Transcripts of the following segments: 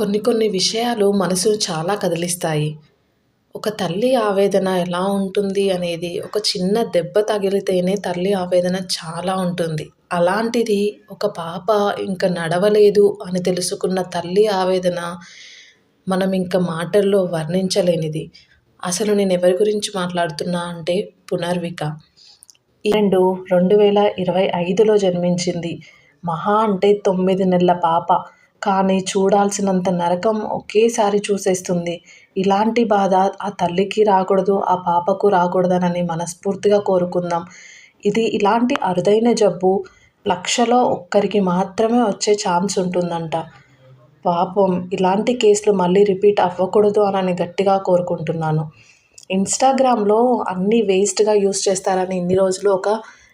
కొన్ని కొన్ని విషయాలు మనసును చాలా కదిలిస్తాయి. ఒక తల్లి ఆవేదన ఎలా ఉంటుంది అనేది ఒక చిన్న దెబ్బ తగిలితేనే తల్లి ఆవేదన చాలా ఉంటుంది. అలాంటిది ఒక పాప ఇంకా నడవలేదు అని తెలుసుకున్న తల్లి ఆవేదన మనం ఇంకా మాటల్లో వర్ణించలేనిది. అసలు నేను ఎవరి గురించి మాట్లాడుతున్నా అంటే పునర్విక. రెండు రెండు వేల ఇరవై ఐదులో జన్మించింది మహా అంటే తొమ్మిది నెలల పాప. కానీ చూడాల్సినంత నరకం ఒకేసారి చూసేస్తుంది. ఇలాంటి బాధ ఆ తల్లికి రాకూడదు ఆ పాపకు రాకూడదనని మనస్ఫూర్తిగా కోరుకుందాం. ఇది ఇలాంటి అరుదైన జబ్బు లక్షలో ఒక్కరికి మాత్రమే వచ్చే ఛాన్స్ ఉంటుందంట. పాపం ఇలాంటి కేసులు మళ్ళీ రిపీట్ అవ్వకూడదు అని గట్టిగా కోరుకుంటున్నాను. ఇన్స్టాగ్రామ్లో అన్నీ వేస్ట్గా యూస్ చేస్తారని ఇన్ని రోజులు ఒక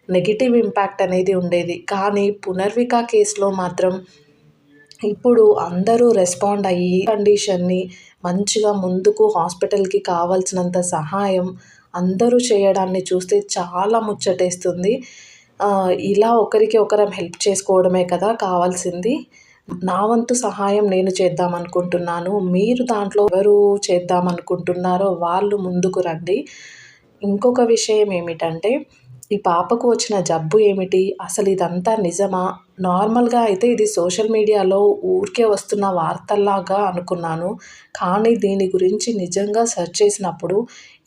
నెగిటివ్ ఇంపాక్ట్ అనేది ఉండేది. కానీ పునర్విక కేసులో మాత్రం ఇప్పుడు అందరూ రెస్పాండ్ అయ్యి కండిషన్ని మంచిగా ముందుకు హాస్పిటల్కి కావాల్సినంత సహాయం అందరూ చేయడాన్ని చూస్తే చాలా ముచ్చటేస్తుంది. ఇలా ఒకరికి ఒకరం హెల్ప్ చేసుకోవడమే కదా కావాల్సింది. నా వంతు సహాయం నేను చేద్దాం అనుకుంటున్నాను. మీరు దాంట్లో ఎవరు చేద్దాం అనుకుంటున్నారో వాళ్ళు ముందుకు రండి. ఇంకొక విషయం ఏమిటంటే ఈ పాపకు వచ్చిన జబ్బు ఏమిటి? అసలు ఇదంతా నిజమా? నార్మల్గా అయితే ఇది సోషల్ మీడియాలో ఊరికే వస్తున్న వార్తల్లాగా అనుకున్నాను. కానీ దీని గురించి నిజంగా సెర్చ్ చేసినప్పుడు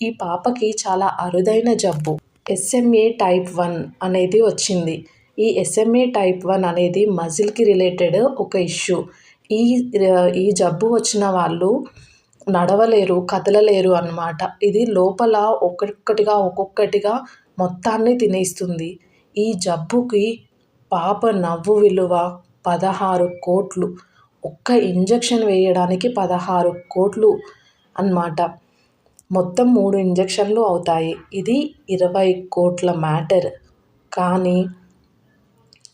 ఈ పాపకి చాలా అరుదైన జబ్బు. ఎస్ఎంఏ టైప్ వన్ అనేది వచ్చింది. ఈ ఎస్ఎంఏ టైప్ వన్ అనేది మజిల్కి రిలేటెడ్ ఒక ఇష్యూ. ఈ ఈ జబ్బు వచ్చిన వాళ్ళు నడవలేరు కదలలేరు అన్నమాట. ఇది లోపల ఒక్కొక్కటిగా ఒక్కొక్కటిగా మొత్తాన్ని తినేస్తుంది. ఈ జబ్బుకి పాప నవ్వు విలువ పదహారు కోట్లు. ఒక్క ఇంజక్షన్ వేయడానికి పదహారు కోట్లు అన్నమాట. మొత్తం మూడు ఇంజక్షన్లు అవుతాయి. ఇది ఇరవై కోట్ల మ్యాటర్. కానీ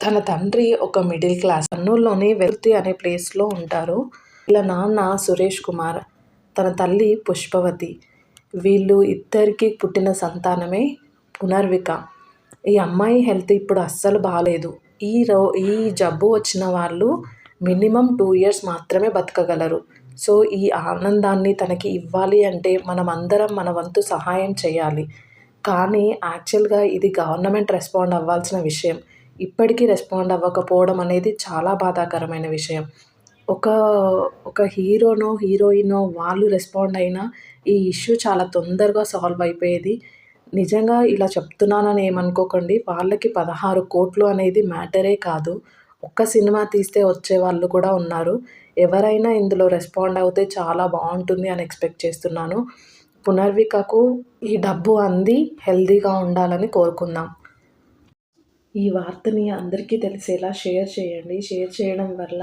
తన తండ్రి ఒక మిడిల్ క్లాస్ కర్నూలులోని వెల్తి అనే ప్లేస్లో ఉంటారు. వీళ్ళ నాన్న సురేష్ కుమార్. తన తల్లి పుష్పవతి. వీళ్ళు ఇద్దరికి పుట్టిన సంతానమే పునర్విక. ఈ అమ్మాయి హెల్త్ ఇప్పుడు అస్సలు బాగాలేదు ఈ రో ఈ జబ్బు వచ్చిన వాళ్ళు మినిమం టూ ఇయర్స్ మాత్రమే బతకగలరు. సో ఈ ఆనందాన్ని తనకి ఇవ్వాలి అంటే మనం అందరం మన వంతు సహాయం చేయాలి. కానీ యాక్చువల్గా ఇది గవర్నమెంట్ రెస్పాండ్ అవ్వాల్సిన విషయం. ఇప్పటికీ రెస్పాండ్ అవ్వకపోవడం అనేది చాలా బాధాకరమైన విషయం. ఒక ఒక హీరోనో హీరోయినో వాళ్ళు రెస్పాండ్ అయినా ఈ ఇష్యూ చాలా తొందరగా సాల్వ్ అయిపోయేది. నిజంగా ఇలా చెప్తున్నానని ఏమనుకోకండి. వాళ్ళకి పదహారు కోట్లు అనేది మ్యాటరే కాదు. ఒక్క సినిమా తీస్తే వచ్చే వాళ్ళు కూడా ఉన్నారు. ఎవరైనా ఇందులో రెస్పాండ్ అవుతే చాలా బాగుంటుంది అని ఎక్స్పెక్ట్ చేస్తున్నాను. పునర్వికకు ఈ డబ్బు అంది హెల్దీగా ఉండాలని కోరుకుందాం. ఈ వార్తని అందరికీ తెలిసేలా షేర్ చేయండి. షేర్ చేయడం వల్ల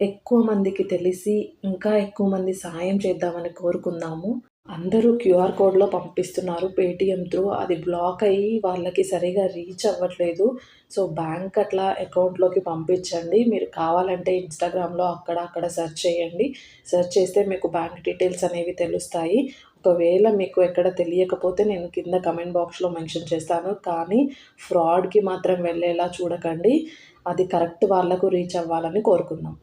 ఎక్కువ మందికి తెలిసి ఇంకా ఎక్కువ మంది సహాయం చేద్దామని కోరుకుందాము. అందరూ క్యూఆర్ కోడ్లో పంపిస్తున్నారు పేటిఎం త్రూ. అది బ్లాక్ అయ్యి వాళ్ళకి సరిగా రీచ్ అవ్వట్లేదు. సో బ్యాంక్ అట్లా అకౌంట్లోకి పంపించండి. మీరు కావాలంటే ఇన్స్టాగ్రామ్లో అక్కడ అక్కడ సెర్చ్ చేయండి. సెర్చ్ చేస్తే మీకు బ్యాంక్ డీటెయిల్స్ అనేవి తెలుస్తాయి. ఒకవేళ మీకు ఎక్కడ తెలియకపోతే నేను కింద కమెంట్ బాక్స్లో మెన్షన్ చేస్తాను. కానీ ఫ్రాడ్కి మాత్రం వెళ్ళేలా చూడకండి. అది కరెక్ట్ వాళ్ళకు రీచ్ అవ్వాలని కోరుకుందాం.